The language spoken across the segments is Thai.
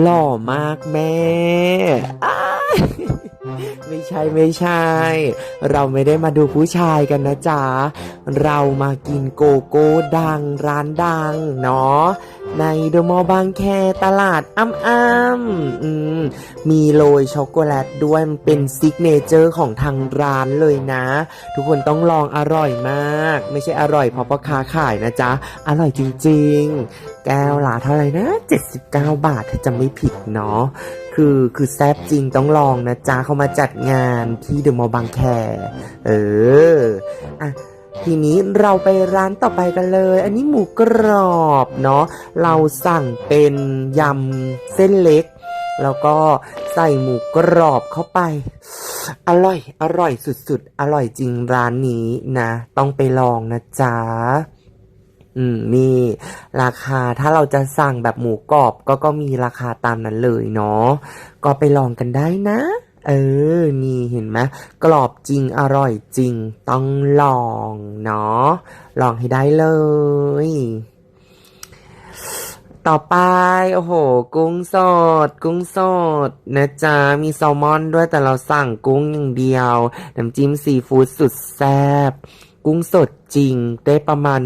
หล่อมากแม่อ้าย ไม่ใช่ไม่ใช่ เราไม่ได้มาดูผู้ชายกันนะจ๊ะ เรามากินโกโก้ดังร้านดังเนาะในเดอะมอลล์บางแคตลาดอ้ำอ้ำอืมมีโรยช็อกโกแลตด้วยมันเป็นซิกเนเจอร์ของทางร้านเลยนะ ทุกคนต้องลองอร่อยมาก ไม่ใช่อร่อยเพราะพ่อค้าขายนะจ๊ะ อร่อยจริงๆ แก้วละเท่าไหร่นะ 79 บาทถ้าจะไม่ผิดเนาะ คือคือแซ่บจริงต้องลองนะจ๊ะเขามาจัดงานที่เดอะมอลล์บางแค เอออะทีนี้เราไปร้านต่อไปกันเลย อันนี้หมูกรอบเนาะเราสั่งเป็นยำเส้นเล็ก แล้วก็ใส่หมูกรอบเข้าไป อร่อย อร่อยสุดๆ อร่อยจริงร้านนี้นะ ต้องไปลองนะจ๊ะ อืมนี่ราคาถ้าเราจะสั่งแบบหมูกรอบก็ก็มีราคาตามนั้นเลยเนาะก็ไปลองกันได้นะ เออ นี่เห็นไหมกรอบจริงอร่อยจริง ต้องลองเนาะลองให้ได้เลย ต่อไป โอ้โห กุ้งสด กุ้งสด นะจ๊ะ มีแซลมอนด้วยแต่เราสั่งกุ้งอย่างเดียว น้ำจิ้มซีฟู้ดสุดแซ่บ กุ้งสดจริงได้ประมาณ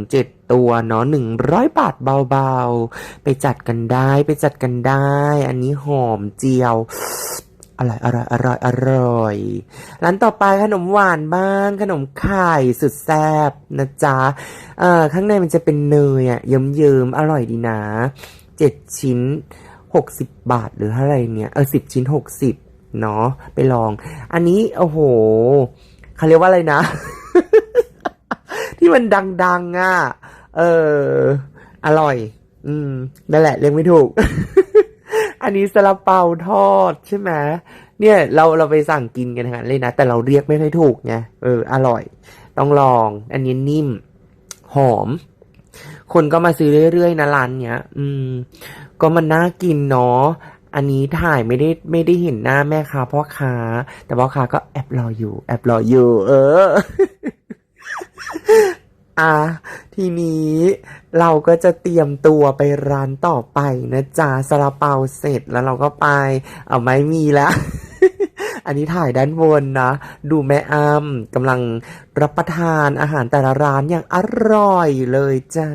6-7 ตัวเนาะ100 บาทเบาๆ ไปจัดกันได้ไปจัดกันได้ อันนี้หอมเจียว อร่อยอร่อยอร่อยอร่อยร้านต่อไปขนมหวานบ้าง ขนมไข่สุดแซ่บนะจ๊ะเอ่อข้างในมันจะเป็นเนยอะเยิ้มๆ อร่อยดีนะเจ็ดชิ้นหกสิบบาทหรือเท่าไรเนี่ย เออสิบชิ้นหกสิบเนาะไปลอง อันนี้ โอ้โหเขาเรียกว่าอะไรนะ ที่มันดัง ๆ อะ เออ อร่อย อืม นั่นแหละเรียกไม่ถูก อันนี้ซาลาเปาทอดใช่ไหมเนี่ยเราเราไปสั่งกินกันทั้งนั้นเลยนะ แต่เราเรียกไม่ค่อยถูกไงเออ อร่อย ต้องลอง อันนี้นิ่ม หอม คนก็มาซื้อเรื่อยๆนะร้านเนี้ย อืม ก็มันน่ากินเนาะอันนี้ถ่ายไม่ได้ไม่ได้เห็นหน้าแม่ค้าพ่อค้า แต่พ่อค้าก็แอบรออยู่ แอบรออยู่ เออ อะทีนี้เราก็จะเตรียมตัวไปร้านต่อไปนะจ๊ะซาลาเปาเสร็จแล้วเราก็ไปเอาไม่มีแล้ว อันนี้ถ่ายด้านบนนะ ดูแม่อ้ำกำลังรับประทานอาหารแต่ละร้านอย่างอร่อยเลยจ้า